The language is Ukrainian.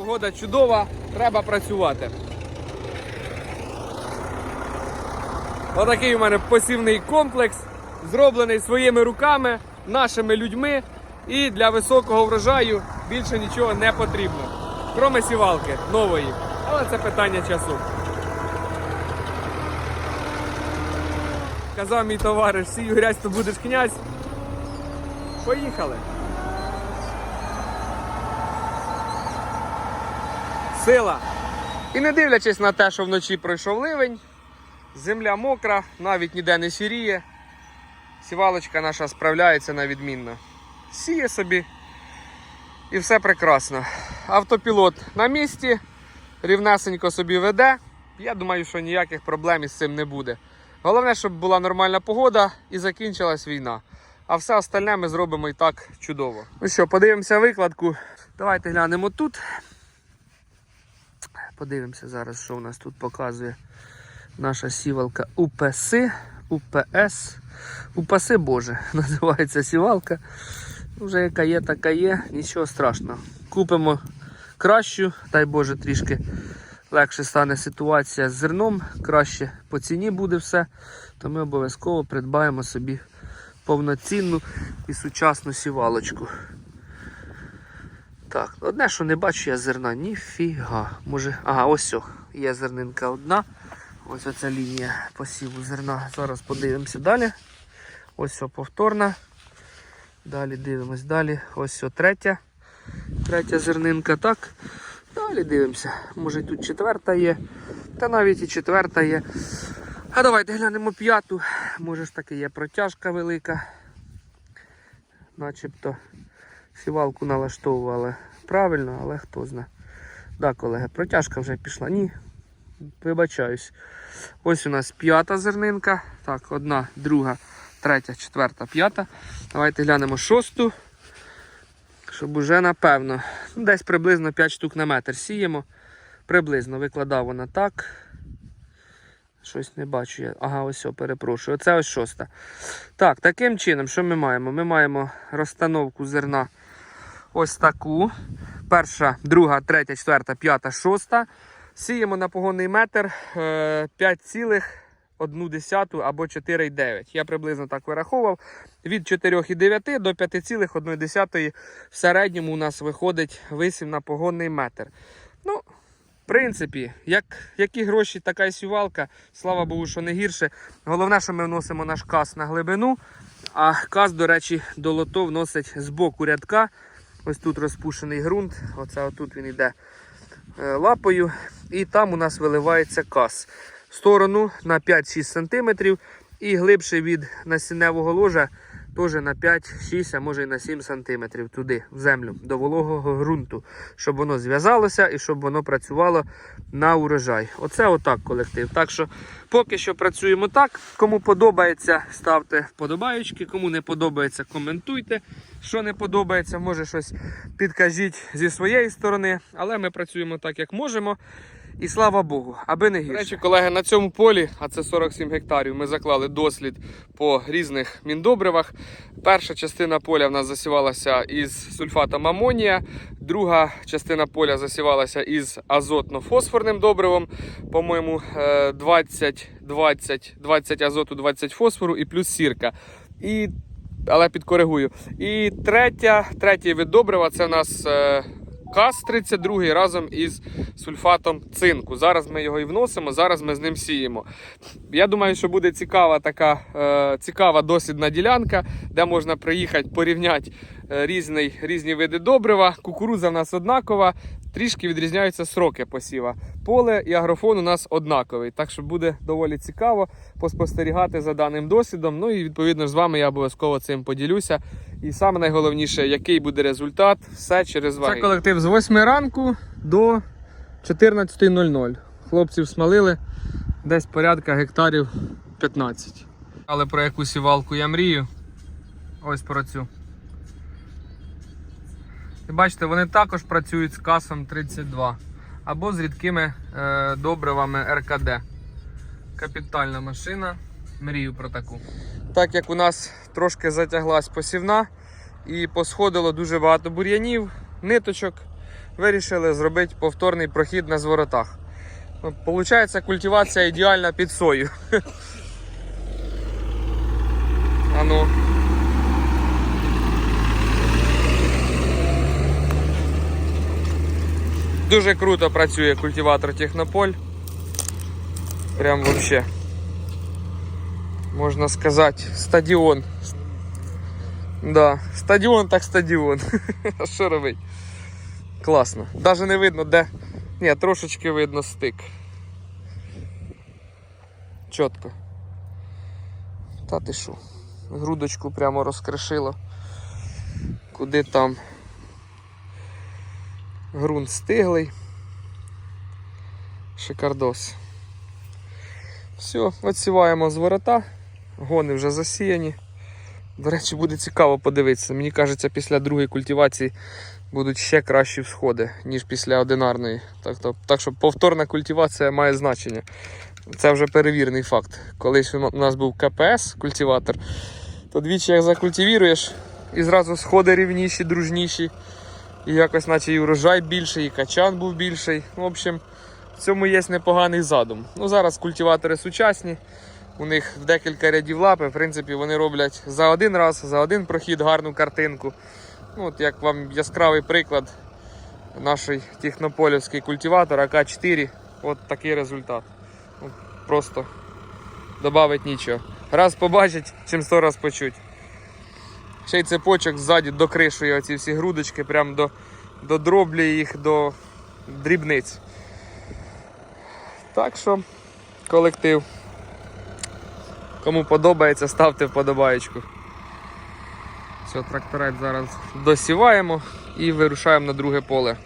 Погода чудова, треба працювати. Отакий у мене посівний комплекс, зроблений своїми руками, нашими людьми. І для високого врожаю більше нічого не потрібно. Кроме сівалки нової. Але це питання часу. Казав мій товариш, сію грязь, то будеш князь. Поїхали. Сила. І не дивлячись на те, що вночі пройшов ливень, земля мокра, навіть ніде не сіріє. Сівалочка наша справляється на відмінно. Сіє собі і все прекрасно. Автопілот на місці, рівнесенько собі веде. Я думаю, що ніяких проблем із цим не буде. Головне, щоб була нормальна погода і закінчилась війна. А все остальне ми зробимо і так чудово. Ну що, подивимося викладку. Давайте глянемо тут. Подивимося зараз, що у нас тут показує наша сівалка УПС, УПС. УПС Боже, називається сівалка. Вже яка є, така є, нічого страшного. Купимо кращу, дай Боже, трішки легше стане ситуація з зерном, краще по ціні буде все, то ми обов'язково придбаємо собі повноцінну і сучасну сівалочку. Так, одне, що не бачу я зерна, ніфіга. Може. Ага, ось о, є зернинка одна. Ось оця лінія посіву зерна. Зараз подивимося далі. Ось о, повторна. Далі дивимось далі. Ось о, третя. Третя зернинка. Так. Далі дивимося. Може тут четверта є. Та навіть і четверта є. А давайте глянемо п'яту. Може ж таки є протяжка велика. Начебто сівалку налаштовували правильно, але хто зна. Да, колеги, протяжка вже пішла. Ні. Вибачаюсь. Ось у нас п'ята зернинка. Так, одна, друга, третя, четверта, п'ята. Давайте глянемо шосту. Щоб уже напевно. ну, Десь приблизно 5 штук на метр сіємо. Приблизно викладав вона так. Щось не бачу я. Ага, ось, о, перепрошую. Оце ось шоста. Так, таким чином, що ми маємо? Ми маємо розстановку зерна ось таку. Перша, друга, третя, четверта, п'ята, шоста. Сіємо на погонний метр е, 5,1 або 4,9. Я приблизно так вираховував. Від 4,9 до 5,1 в середньому у нас виходить висів на погонний метр. Ну, в принципі, як, які гроші, така і сівалка, слава Богу, що не гірше. Головне, що ми вносимо наш каз на глибину, а каз, до речі, до лото вносить з боку рядка. Ось тут розпушений ґрунт, оце отут він йде е, лапою, і там у нас виливається каз. В сторону на 5-6 см і глибше від насінневого ложа теж на 5-6, а може і на 7 см туди, в землю, до вологого ґрунту, щоб воно зв'язалося і щоб воно працювало на урожай. Оце отак колектив. Так що Поки що працюємо так. Кому подобається, ставте вподобаючки, кому не подобається, коментуйте. Що не подобається, може щось підкажіть зі своєї сторони. Але ми працюємо так, як можемо. І слава Богу, аби не гірше. Речі, колеги, на цьому полі, а це 47 гектарів, ми заклали дослід по різних міндобривах. Перша частина поля в нас засівалася із сульфатом амонія, друга частина поля засівалася із азотно-фосфорним добривом. По-моєму, е, 20 10, 20, 20 азоту, 20 фосфору і плюс сірка. І, Але підкоригую. І третя, третє від добрива це у нас е, КАС-32 разом із сульфатом цинку. Зараз ми його і вносимо, зараз ми з ним сіємо. Я думаю, що буде цікава така е, цікава дослідна ділянка, де можна приїхати порівняти е, різний, різні види добрива. Кукуруза в нас однакова, трішки відрізняються сроки посіва. Поле і агрофон у нас однаковий, так що буде доволі цікаво поспостерігати за даним досвідом. Ну і відповідно з вами я обов'язково цим поділюся. І саме найголовніше, який буде результат, все через вас. Це колектив з 8 ранку до 14.00. Хлопців смалили десь порядка гектарів 15. Але про яку сівалку я мрію. Ось про цю. І бачите, вони також працюють з касом 32 або з рідкими е, добривами РКД. Капітальна машина. Мрію про таку. Так як у нас трошки затяглась посівна і посходило дуже багато бур'янів, ниточок. вирішили зробити повторний прохід на зворотах. Ну, Получається, культивація ідеальна під сою. Ану. Дуже круто працює культиватор Технополь. Прям вообще. Можна сказати, стадіон. Да, стадіон так стадіон. А що робить? Класно. Даже не видно, де. Ні, трошечки видно стик. Чітко. Та ти що? Грудочку прямо розкришило. Куди там? Грунт стиглий. Шикардос. Все, відсіваємо з ворота. Гони вже засіяні. До речі, буде цікаво подивитися. Мені кажеться, після другої культивації будуть ще кращі всходи, ніж після одинарної. Так, то, так що повторна культивація має значення. Це вже перевірений факт. Колись у нас був КПС культиватор, то двічі як закультивіруєш, і зразу сходи рівніші, дружніші. І якось наче і урожай більший, і качан був більший. В общем, в цьому є непоганий задум. Ну, зараз культиватори сучасні. У них декілька рядів лапи, в принципі, вони роблять за один раз, за один прохід гарну картинку. Ну, от як вам яскравий приклад, наш технополівський культиватор АК-4. От такий результат. Ну, Просто додавить нічого. Раз побачить, чим сто раз почуть. Ще й цепочок ззаді докришує оці всі грудочки, прям до, до дроблі їх до дрібниць. Так що, колектив. Кому подобається, ставте вподобаєчку. Все, тракторець зараз досіваємо і вирушаємо на друге поле.